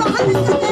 Allah'ın üstünde.